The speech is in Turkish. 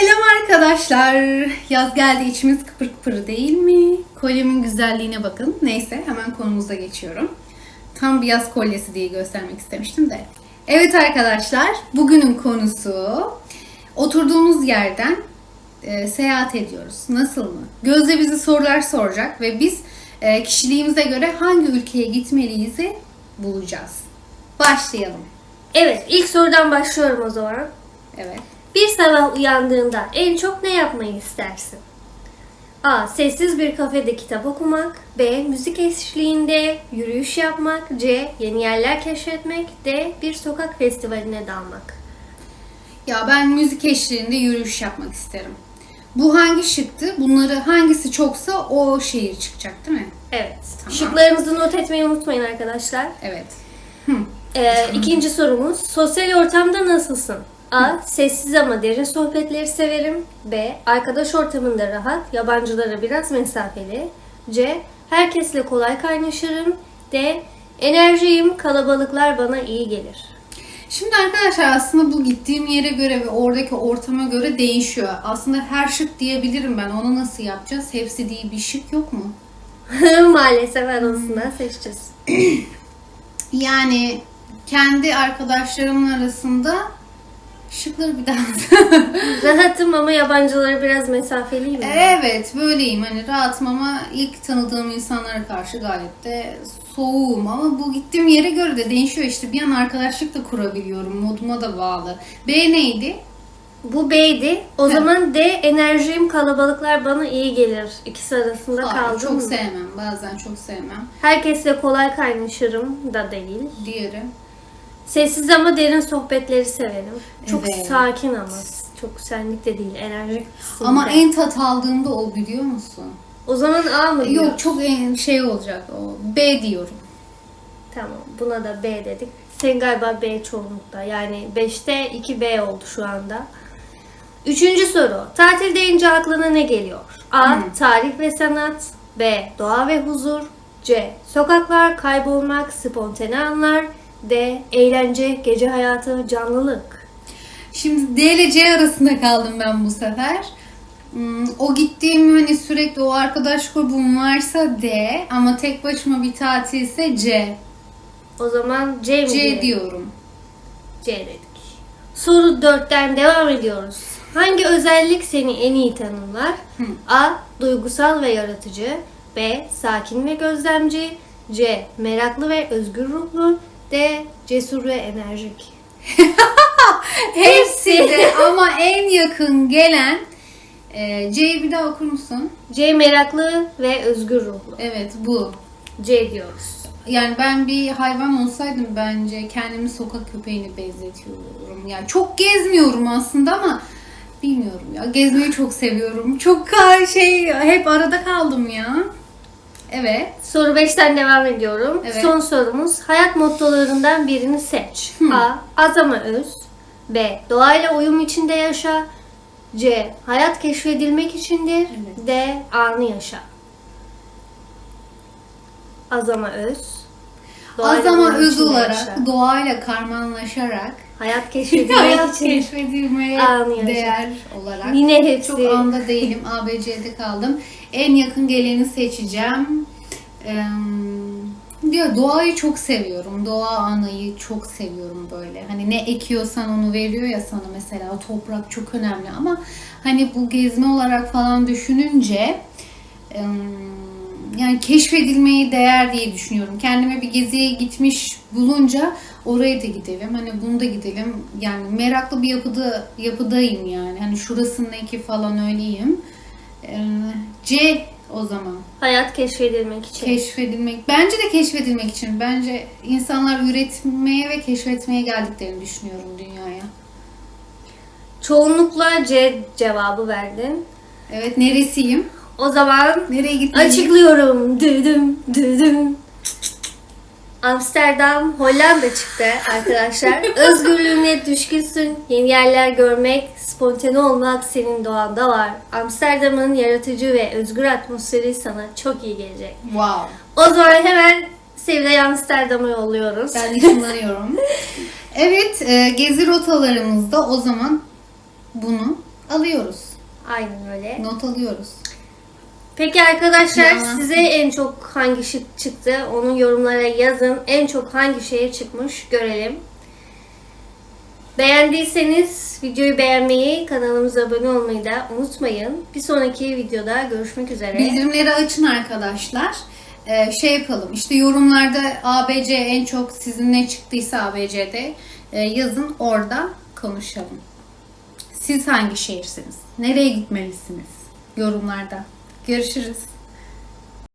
Selam arkadaşlar. Yaz geldi içimiz kıpır kıpır değil mi? Kolyemin güzelliğine bakın. Neyse hemen konumuza geçiyorum. Tam bir yaz kolyesi diye göstermek istemiştim de. Evet arkadaşlar bugünün konusu oturduğumuz yerden e, seyahat ediyoruz. Nasıl mı? Gözde bizi sorular soracak ve biz e, kişiliğimize göre hangi ülkeye gitmeliyiz'i bulacağız. Başlayalım. Evet, ilk sorudan başlıyorum o zaman. Evet. Bir sabah uyandığında en çok ne yapmayı istersin? A. Sessiz bir kafede kitap okumak. B. Müzik eşliğinde yürüyüş yapmak. C. Yeni yerler keşfetmek. D. Bir sokak festivaline dalmak. Ya ben müzik eşliğinde yürüyüş yapmak isterim. Bu hangi şıktı? Bunları hangisi çoksa o şehir çıkacak değil mi? Evet. Tamam. Şıklarınızı not etmeyi unutmayın arkadaşlar. Evet. Ee, ikinci sorumuz. Sosyal ortamda nasılsın? A. Sessiz ama derin sohbetleri severim. B. Arkadaş ortamında rahat, yabancılara biraz mesafeli. C. Herkesle kolay kaynaşırım. D. Enerjiyim, kalabalıklar bana iyi gelir. Şimdi arkadaşlar aslında bu gittiğim yere göre ve oradaki ortama göre değişiyor. Aslında her şık diyebilirim ben. Onu nasıl yapacağız? Hepsi diye bir şık yok mu? Maalesef arasından seçeceğiz. Yani kendi arkadaşlarımın arasında şıkları bir daha Rahatım ama yabancılara biraz mesafeliyim. Evet böyleyim hani rahatım ama ilk tanıdığım insanlara karşı gayet de soğuğum ama bu gittiğim yere göre de değişiyor işte bir an arkadaşlık da kurabiliyorum moduma da bağlı. B neydi? Bu B'ydi. O Heh. zaman D. Enerjiyim, kalabalıklar bana iyi gelir. İkisi arasında Hayır, kaldım. çok sevmem bazen çok sevmem. Herkesle kolay kaynaşırım da değil. Diğeri Sessiz ama derin sohbetleri severim. Çok Evet. sakin ama. Çok senlik de değil, enerjik. ama kısmında. en tat aldığımda o biliyor musun? O zaman A mı diyor? Yok çok en şey olacak o B diyorum. Tamam, buna da B dedik. Sen galiba B çoğunlukta. Yani 5'te 2B oldu şu anda. Üçüncü soru. Tatil deyince aklına ne geliyor? A. Tarih ve sanat. B. Doğa ve huzur. C. Sokaklar, kaybolmak, spontane anlar. D. Eğlence, gece hayatı, canlılık. Şimdi D ile C arasında kaldım ben bu sefer. Hmm, O gittiğim hani sürekli o arkadaş grubum varsa D ama tek başıma bir tatilse C. O zaman C mi C diyelim? diyorum. C dedik. Soru 4'ten devam ediyoruz. Hangi özellik seni en iyi tanımlar? A. Duygusal ve yaratıcı. B. Sakin ve gözlemci. C. Meraklı ve özgür ruhlu. D. Cesur ve enerjik. Hepsi de ama en yakın gelen e, C'yi bir daha okur musun? C. Meraklı ve özgür ruhlu. Evet bu. C diyoruz. Yani ben bir hayvan olsaydım bence kendimi sokak köpeğine benzetiyorum. Yani çok gezmiyorum aslında ama bilmiyorum ya. Gezmeyi çok seviyorum. Çok şey hep arada kaldım ya. Evet. Soru 5'ten devam ediyorum. Evet. Son sorumuz. Hayat mottolarından birini seç. A. Az ama öz. B. Doğayla uyum içinde yaşa. C. Hayat keşfedilmek içindir. Evet. D. Anı yaşa. Az ama öz. Az ama öz olarak yaşa. doğayla karmanlaşarak Hayat keşfedilmek hayat için. keşfedilmeye değer olarak. Yine hepsi. Çok anda değilim. ABC'de kaldım. En yakın geleni seçeceğim. Ee, diyor doğayı çok seviyorum. Doğa anayı çok seviyorum böyle. Hani ne ekiyorsan onu veriyor ya sana mesela. O toprak çok önemli ama hani bu gezme olarak falan düşününce em, yani keşfedilmeyi değer diye düşünüyorum. Kendime bir geziye gitmiş bulunca oraya da gidelim. Hani bunu da gidelim. Yani meraklı bir yapıda yapıdayım yani. Hani şurasının eki falan öyleyim. Ee, C o zaman. Hayat keşfedilmek için. Keşfedilmek. Bence de keşfedilmek için. Bence insanlar üretmeye ve keşfetmeye geldiklerini düşünüyorum dünyaya. Çoğunlukla C cevabı verdin. Evet neresiyim? O zaman Nereye gitmeliyim? Açıklıyorum. Düdüm düdüm. Amsterdam, Hollanda çıktı arkadaşlar. Özgürlüğüne düşkünsün. Yeni yerler görmek, spontane olmak senin doğanda var. Amsterdam'ın yaratıcı ve özgür atmosferi sana çok iyi gelecek. Wow. O zaman hemen Sevilay Amsterdam'a yolluyoruz. Ben ışınlanıyorum. evet, e, gezi rotalarımızda o zaman bunu alıyoruz. Aynen öyle. Not alıyoruz. Peki arkadaşlar Ya. size en çok hangi şık çıktı? Onu yorumlara yazın. En çok hangi şehir çıkmış görelim. Beğendiyseniz videoyu beğenmeyi, kanalımıza abone olmayı da unutmayın. Bir sonraki videoda görüşmek üzere. Bildirimleri açın arkadaşlar. Ee, şey yapalım işte yorumlarda ABC en çok sizin ne çıktıysa ABC'de e, yazın orada konuşalım. Siz hangi şehirsiniz? Nereye gitmelisiniz? Yorumlarda. Görüşürüz.